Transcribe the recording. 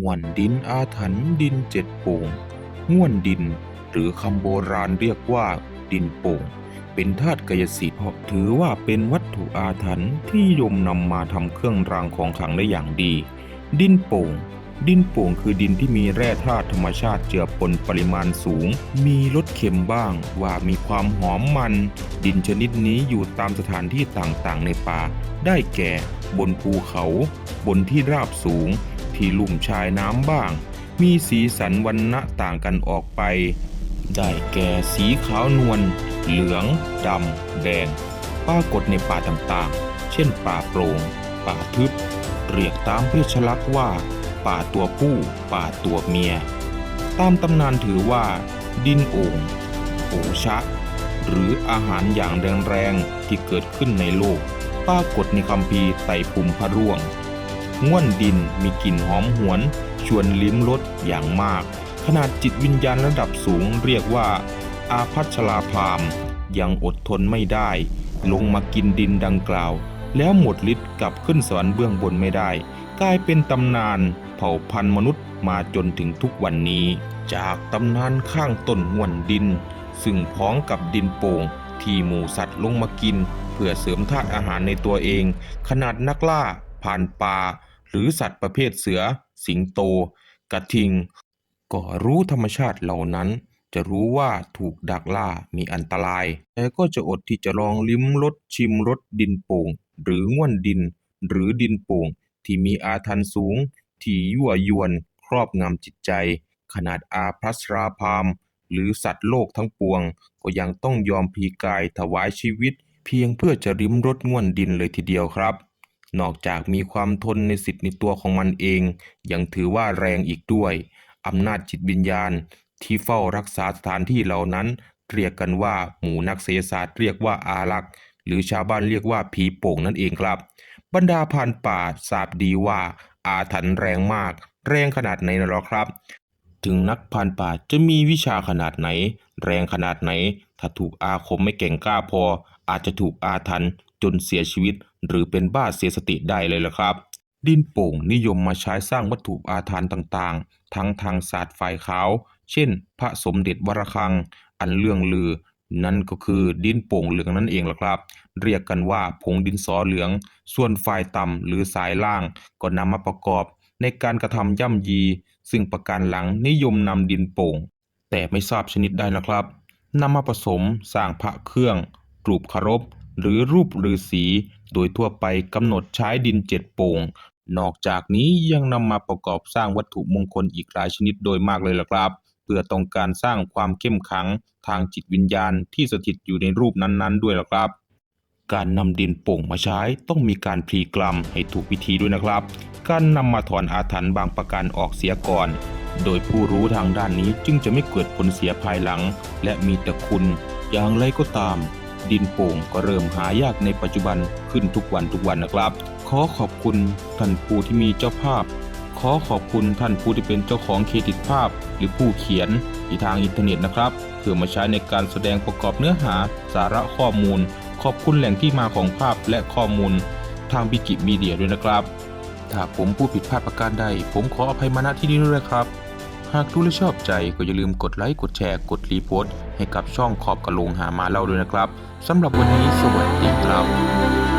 ง่วนดินอาถรรพ์ดินเจ็ดโป่งง่วนดิน หรือคำโบราณเรียกว่าดินโป่ง เป็นธาตุกายสิทธิ์เพราะถือว่าเป็นวัตถุอาถรรพ์ที่นิยมนำมาทำเครื่องรางของขลังได้อย่างดี ดินโป่ง ดินโป่งคือดินที่มีแร่ธาตุธรรมชาติเจือปนปริมาณสูง มีรสเค็มบ้าง ว่ามีความหอมมัน ดินชนิดนี้อยู่ตามสถานที่ต่างๆ ในป่า ได้แก่ บนภูเขา บนที่ราบสูง ที่ลุ่มชายน้ำบ้าง มีสีสันวันณะต่างกันออกไป ได้แก่สีขาวนวลเหลืองดำแดง ปรากฏในป่าต่างๆ เช่นป่าโปร่ง ป่าทึบ เรียกตามเพศลักษ์ว่า ป่าตัวผู้ ป่าตัวเมีย ตามตำนานถือว่า ดินโอ่งโอชะ หรืออาหารอย่างแรงๆที่เกิดขึ้นในโลก ปรากฏในคัมภีไต่ภูมิพระร่วง ง่วนดินมีกลิ่นหอมหวน ชวนลิ้มรสอย่างมาก ขนาดจิตวิญญาณระดับสูงเรียกว่า อาพัชราพามยังอดทนไม่ได้ ลงมากินดินดังกล่าว แล้วหมดฤทธิ์กลับขึ้นสวรรค์เบื้องบนไม่ได้ กลายเป็นตำนานเผ่าพันธุ์มนุษย์มาจนถึงทุกวันนี้ จากตำนานข้างต้นง่วนดิน ซึ่งพ้องกับดินโป่งที่หมูสัตว์ลงมากิน เพื่อเสริมธาตุอาหารในตัวเอง ขนาดนักล่า ผ่านป่า หรือสัตว์ประเภทเสือ สิงโต กระทิง ก็รู้ธรรมชาติเหล่านั้น จะรู้ว่าถูกดักล่ามีอันตราย แต่ก็จะอดที่จะลองลิ้มรสชิมรสดินโป่ง หรือง่วนดิน หรือดินโป่ง ที่มีอาถรรพ์สูง ที่ยั่วยวนครอบงำจิตใจ ขนาดอาพัสราพามหรือสัตว์โลกทั้งปวง ก็ยังต้องยอมพีกายถวายชีวิต เพียงเพื่อจะริมรสง่วนดินเลยทีเดียวครับ นอกจากมีความทนในสิทธิ์ในตัวของมันเอง ยังถือว่าแรงอีกด้วยอำนาจจิตวิญญาณที่เฝ้ารักษาสถานที่เหล่านั้น เรียกกันว่าหมู่นักเศรษฐศาสตร์เรียกว่าอารักษ์หรือชาวบ้านเรียกว่าผีโป่งนั่นเองครับ บรรดาพรานป่าทราบดีว่า อาถรรพ์แรงมาก แรงขนาดไหนนะหรอครับ ถึงนักพรานป่าจะมีวิชาขนาดไหน แรงขนาดไหน ถ้าถูกอาคมไม่เก่งกล้าพอ อาจจะถูกอาถรรพ์จนเสียชีวิต หรือเป็นบ้าเสียสติได้เลยล่ะครับดินโป่งนิยมมาใช้สร้างวัตถุอาถรรพ์ต่างๆ ทั้งทางศาสตร์ฝ่ายขาว เช่น พระสมเด็จวรคัง อันเรื่องลือ นั่นก็คือดินโป่งเหลืองนั่นเองล่ะครับ เรียกกันว่าผงดินสอเหลือง ส่วนฝ่ายต่ำหรือสายล่าง ก็นำมาประกอบ ในการกระทำย่ำยี ซึ่งประการหลังนิยมนำดินโป่ง แต่ไม่ทราบชนิดได้นะครับนำมาผสมสร้างพระเครื่อง รูปคารพหรือรูปฤาษี โดยทั่วไปกำหนดใช้ดินเจ็ดโป่ง นอกจากนี้ยังนำมาประกอบสร้างวัตถุมงคลอีกหลายชนิดโดยมากเลยล่ะครับ เพื่อต้องการสร้างความเข้มขังทางจิตวิญญาณที่สถิตอยู่ในรูปนั้นๆ ด้วยล่ะครับ การนำดินโป่งมาใช้ต้องมีการพลีกรัมให้ถูกวิธีด้วยนะครับ การนำมาถอนอาถรรพ์บางประการออกเสียก่อนโดยผู้รู้ทางด้านนี้จึงจะไม่เกิดผลเสียภายหลัง และมีแต่คุณ อย่างไรก็ตาม ดินโป่งก็เริ่มหายากในปัจจุบันขึ้นทุกวันทุกวันนะครับ ขอขอบคุณท่านผู้ที่มีเจ้าภาพ ขอขอบคุณท่านผู้ที่เป็นเจ้าของเครดิตภาพ หรือผู้เขียนที่ทางอินเทอร์เน็ตนะครับ เพื่อมาใช้ในการแสดงประกอบเนื้อหาสาระข้อมูล ขอบคุณแหล่งที่มาของภาพและข้อมูล ทางบิกิมีเดียด้วยนะครับ ถ้าผมพูดผิดพลาดประการใด ผมขออภัยมาณที่นี้ด้วยนะครับ หากดูและชอบใจก็อย่าลืมกดไลค์ กดแชร์ กดรีโพสต์ให้กับช่องขอบกระโลงหามาเล่าด้วยนะครับสำหรับวันนี้สวัสดีครับ